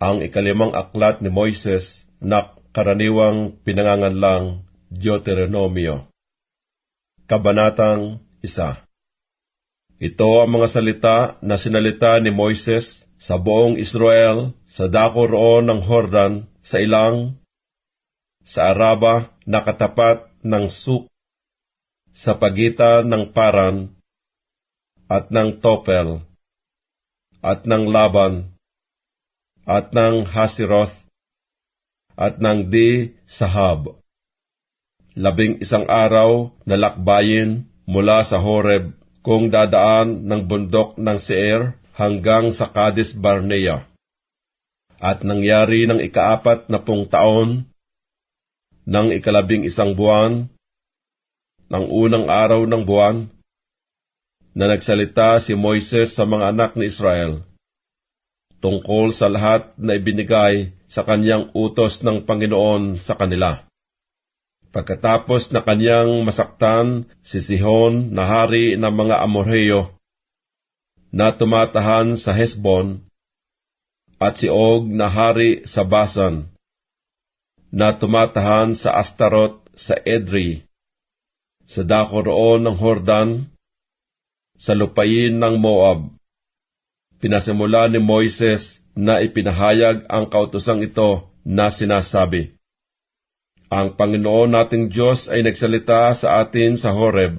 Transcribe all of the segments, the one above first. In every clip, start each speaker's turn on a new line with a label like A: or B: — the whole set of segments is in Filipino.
A: ang ikalimang aklat ni Moises na karaniwang pinanganganlang Deuteronomio. Kabanatang Isa Ito ang mga salita na sinalita ni Moises sa buong Israel sa dako roon ng Hordan sa ilang sa Araba na katapat ng Suk sa pagitan ng Paran at ng Topel at ng Laban at ng Hasiroth at ng Di Sahab. Labing isang araw na lakbayin mula sa Horeb kung dadaan ng bundok ng Seir hanggang sa Cadiz Barnea. At nangyari ng ikaapat na pung taon ng ikalabing isang buwan ng unang araw ng buwan na nagsalita si Moises sa mga anak ni Israel tungkol sa lahat na ibinigay sa kanyang utos ng Panginoon sa kanila. Pagkatapos na kanyang masaktan si Sihon na hari ng mga Amorheyo na tumatahan sa Hesbon at si Og na hari sa Basan na tumatahan sa Astarot sa Edri, sa dako roon ng Hordan, sa lupain ng Moab pinasimula ni Moises na ipinahayag ang kautosang ito na sinasabi, Ang Panginoon nating Diyos ay nagsalita sa atin sa Horeb,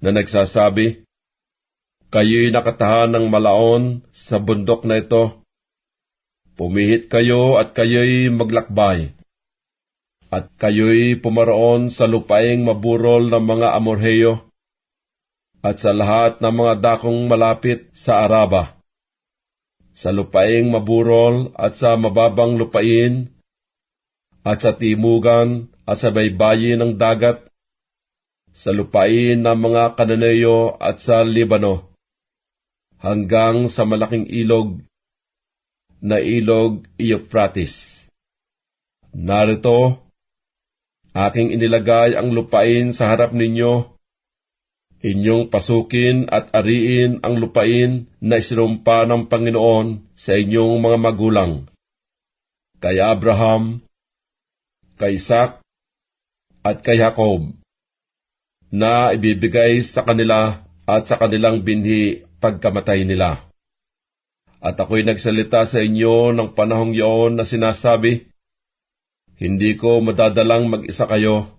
A: na nagsasabi, Kayo'y nakatahan ng malaon sa bundok na ito. Pumihit kayo at kayo'y maglakbay. At kayo'y pumaroon sa lupaing maburol ng mga Amorheyo at sa lahat ng mga dakong malapit sa Araba, sa lupaing maburol at sa mababang lupain, at sa timugan at sa baybayin ng dagat, sa lupain ng mga Kananeyo at sa Libano, hanggang sa malaking ilog na ilog Euphrates. Narito, aking inilagay ang lupain sa harap ninyo Inyong pasukin at ariin ang lupain na isinumpa ng Panginoon sa inyong mga magulang. Kay Abraham, kay Isaac, at kay Jacob, na ibibigay sa kanila at sa kanilang binhi pagkamatay nila. At ako'y nagsalita sa inyo ng panahong iyon na sinasabi, Hindi ko madadalang mag-isa kayo,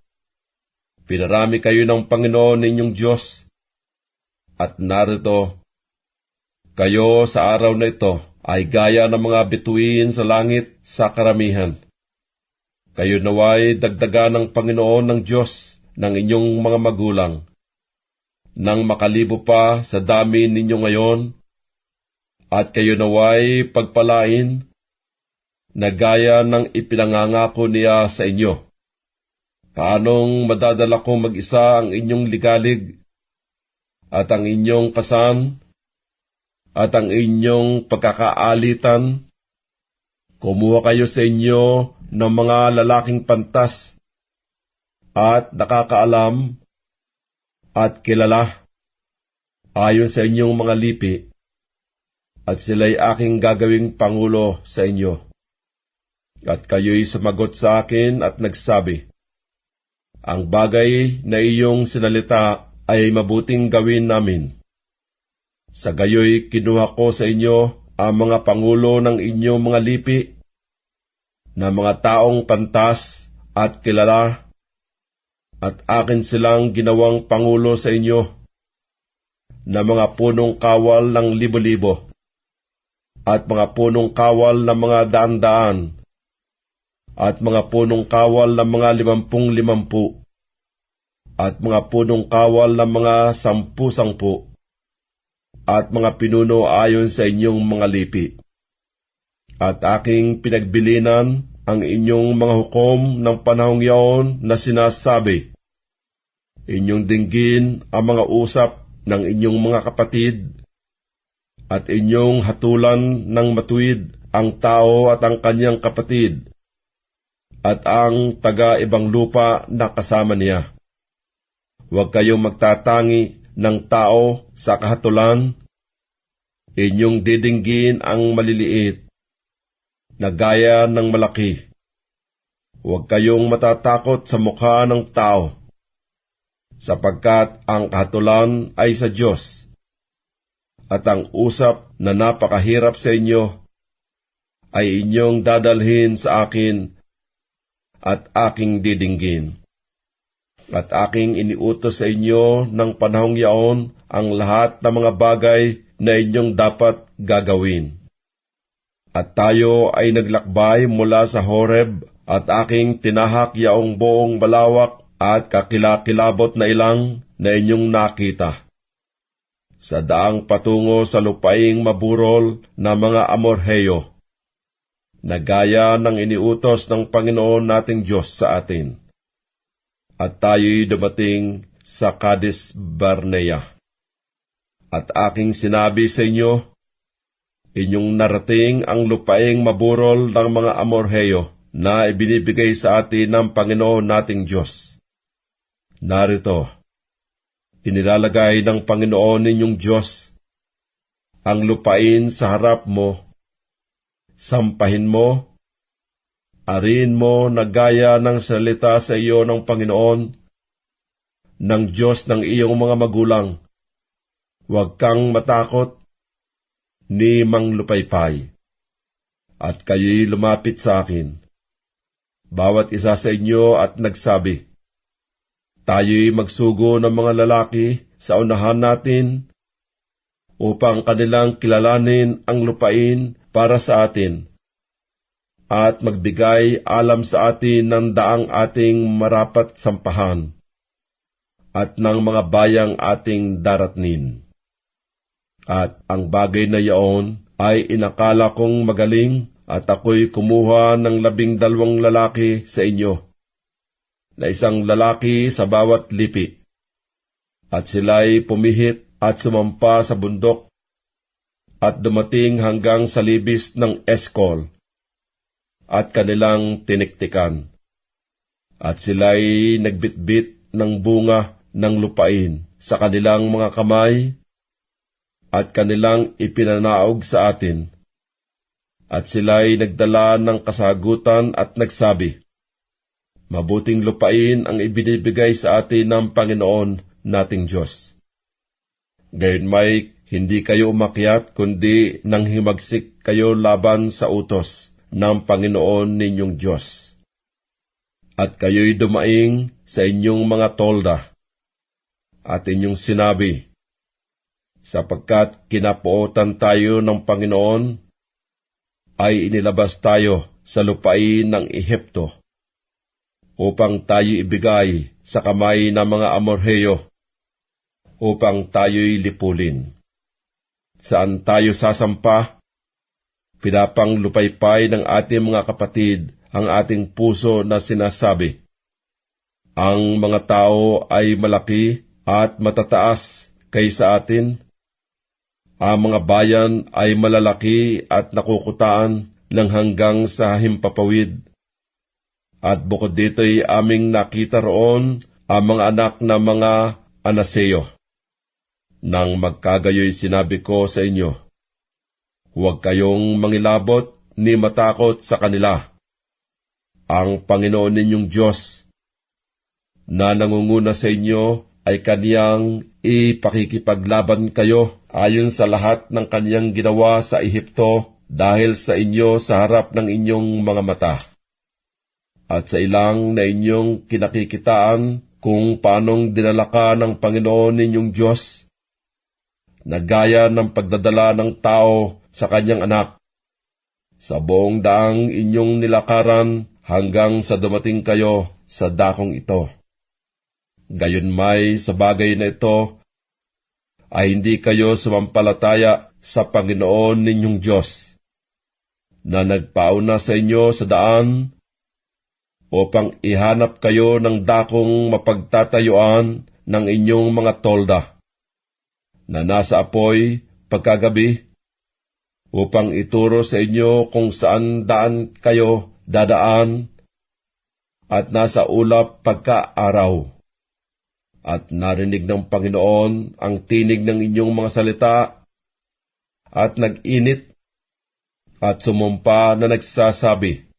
A: Pinarami kayo ng Panginoon ninyong Diyos. At narito, kayo sa araw na ito ay gaya ng mga bituin sa langit sa karamihan. Kayo naway dagdagan ng Panginoon ng Diyos ng inyong mga magulang. Nang makalibo pa sa dami ninyo ngayon, at kayo naway pagpalain na gaya ng ipinangangako niya sa inyo Paanong madadala ko mag-isa ang inyong ligalig at ang inyong kasan at ang inyong pagkakaalitan? Kumuha kayo sa inyo ng mga lalaking pantas at nakakaalam at kilala ayon sa inyong mga lipi at sila'y aking gagawing pangulo sa inyo. At kayo'y sumagot sa akin at nagsabi, ang bagay na iyong sinalita ay mabuting gawin namin. Sa gayoy kinuha ko sa inyo ang mga pangulo ng inyong mga lipi, na mga taong pantas at kilala, at akin silang ginawang pangulo sa inyo, na mga punong kawal ng libo-libo, at mga punong kawal ng mga daan-daan, at mga punong kawal ng mga limampung-limampu, at mga punong kawal ng mga sampu-sampu, at mga pinuno ayon sa inyong mga lipi. At aking pinagbilinan ang inyong mga hukom ng panahong yaon na sinasabi, Inyong dinggin ang mga usap ng inyong mga kapatid, at inyong hatulan ng matuwid ang tao at ang kanyang kapatid, at ang taga-ibang lupa na kasama niya. Huwag kayong magtatangi ng tao sa kahatulan. Inyong didinggin ang maliliit, na gaya ng malaki. Huwag kayong matatakot sa mukha ng tao, sapagkat ang kahatulan ay sa Diyos, at ang usap na napakahirap sa inyo ay inyong dadalhin sa akin at aking didinggin. At aking iniutos sa inyo ng panahong yaon ang lahat ng mga bagay na inyong dapat gagawin. At tayo ay naglakbay mula sa Horeb at aking tinahak yaong buong balawak at kakilakilabot na ilang na inyong nakita. Sa daang patungo sa lupaing maburol na mga Amorheyo, na gaya ng iniutos ng Panginoon nating Diyos sa atin. At tayo'y dumating sa Cadiz Barnea. At aking sinabi sa inyo, inyong narating ang lupaing maburol ng mga Amorheyo na ibinibigay sa atin ng Panginoon nating Diyos. Narito, inilalagay ng Panginoon ninyong Diyos ang lupain sa harap mo sampahin mo, arin mo na gaya ng salita sa iyo ng Panginoon, ng Diyos ng iyong mga magulang. Huwag kang matakot, ni mang lupaypay, at kayo'y lumapit sa akin. Bawat isa sa inyo at nagsabi, Tayo'y magsugo ng mga lalaki sa unahan natin upang kanilang kilalanin ang lupain para sa atin at magbigay alam sa atin ng daang ating marapat sampahan at ng mga bayang ating daratnin. At ang bagay na yaon ay inakala kong magaling at ako'y kumuha ng labing dalawang lalaki sa inyo, na isang lalaki sa bawat lipi. At sila'y pumihit at sumampa sa bundok at dumating hanggang sa libis ng Eskol at kanilang tiniktikan. At sila'y nagbitbit ng bunga ng lupain sa kanilang mga kamay at kanilang ipinanaog sa atin. At sila'y nagdala ng kasagutan at nagsabi, Mabuting lupain ang ibinibigay sa atin ng Panginoon nating Diyos. Gayon may hindi kayo umakyat, kundi nang himagsik kayo laban sa utos ng Panginoon ninyong Diyos. At kayo'y dumaing sa inyong mga tolda, at inyong sinabi, sapagkat kinapuotan tayo ng Panginoon, ay inilabas tayo sa lupain ng Ehipto, upang tayo ibigay sa kamay ng mga Amorheyo, upang tayo'y lipulin saan tayo sasampa. Pinapang lupaypay ng ating mga kapatid ang ating puso na sinasabi, Ang mga tao ay malaki at matataas kaysa atin. Ang mga bayan ay malalaki at nakukutaan lang hanggang sa himpapawid. At bukod dito'y aming nakita roon ang mga anak na mga anaseyo nang magkagayoy sinabi ko sa inyo, huwag kayong mangilabot ni matakot sa kanila. Ang Panginoon ninyong Diyos na nangunguna sa inyo ay kaniyang ipakikipaglaban kayo ayon sa lahat ng kaniyang ginawa sa Ehipto dahil sa inyo sa harap ng inyong mga mata. At sa ilang na inyong kinakikitaan kung paanong dinala ka ng Panginoon ninyong Diyos na gaya ng pagdadala ng tao sa kanyang anak. Sa buong daang inyong nilakaran hanggang sa dumating kayo sa dakong ito. Gayon may sa bagay na ito, ay hindi kayo sumampalataya sa Panginoon ninyong Diyos, na nagpauna sa inyo sa daan upang ihanap kayo ng dakong mapagtatayuan ng inyong mga tolda na nasa apoy pagkagabi upang ituro sa inyo kung saan daan kayo dadaan at nasa ulap pagkaaraw. At narinig ng Panginoon ang tinig ng inyong mga salita at nag-init at sumumpa na nagsasabi,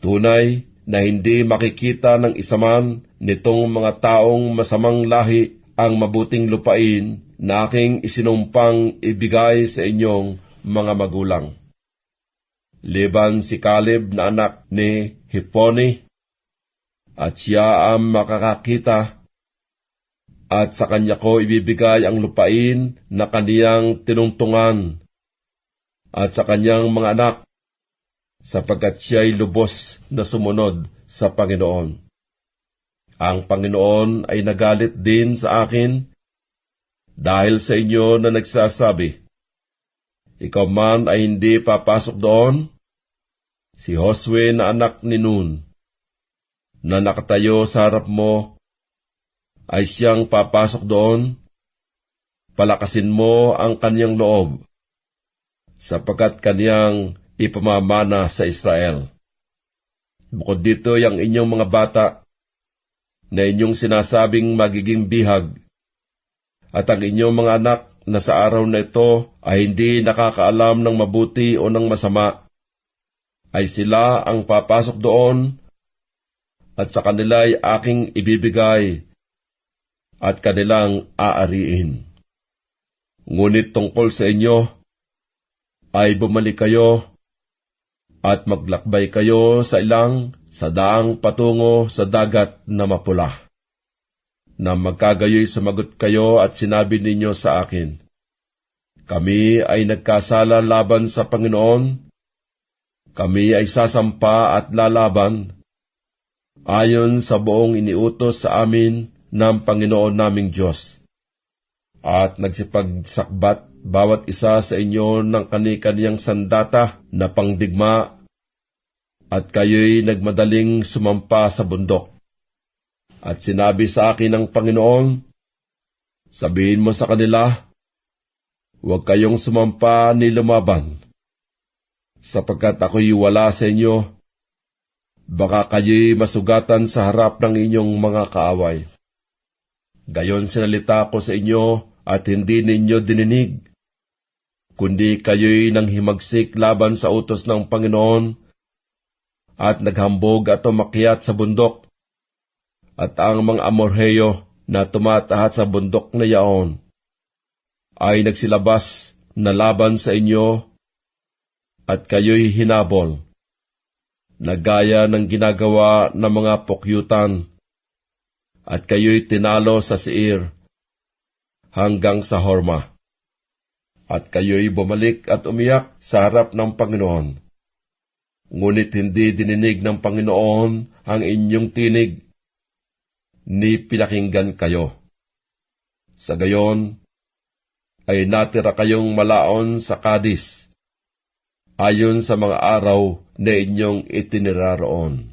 A: Tunay na hindi makikita ng isaman nitong mga taong masamang lahi ang mabuting lupain na aking isinumpang ibigay sa inyong mga magulang. Liban si Caleb na anak ni Hiponi, at siya ang makakakita, at sa kanya ko ibibigay ang lupain na kaniyang tinungtungan, at sa kanyang mga anak, sapagkat siya'y lubos na sumunod sa Panginoon. Ang Panginoon ay nagalit din sa akin dahil sa inyo na nagsasabi, Ikaw man ay hindi papasok doon, si Josue na anak ni Nun, na nakatayo sa harap mo, ay siyang papasok doon, palakasin mo ang kanyang loob, sapagkat kanyang ipamamana sa Israel. Bukod dito, yung inyong mga bata na inyong sinasabing magiging bihag, at ang inyong mga anak na sa araw na ito ay hindi nakakaalam ng mabuti o ng masama, ay sila ang papasok doon at sa kanila ay aking ibibigay at kanilang aariin. Ngunit tungkol sa inyo, ay bumalik kayo at maglakbay kayo sa ilang sa daang patungo sa dagat na mapula. Na magkagayoy sumagot kayo at sinabi ninyo sa akin, Kami ay nagkasala laban sa Panginoon, kami ay sasampa at lalaban, ayon sa buong iniutos sa amin ng Panginoon naming Diyos. At nagsipagsakbat bawat isa sa inyo ng kani-kaniyang sandata na pangdigma at kayo'y nagmadaling sumampa sa bundok. At sinabi sa akin ng Panginoon, Sabihin mo sa kanila, Huwag kayong sumampa ni lumaban, sapagkat ako'y wala sa inyo, baka kayo'y masugatan sa harap ng inyong mga kaaway. Gayon sinalita ko sa inyo at hindi ninyo dininig kundi kayo'y nanghimagsik laban sa utos ng Panginoon at naghambog at umakyat sa bundok. At ang mga Amorheyo na tumatahat sa bundok na yaon ay nagsilabas na laban sa inyo at kayo'y hinabol, na gaya ng ginagawa ng mga pokyutan, at kayo'y tinalo sa Seir hanggang sa Horma at kayo'y bumalik at umiyak sa harap ng Panginoon. Ngunit hindi dininig ng Panginoon ang inyong tinig, ni pinakinggan kayo. Sa gayon, ay natira kayong malaon sa Kadis, ayon sa mga araw na inyong itiniraroon.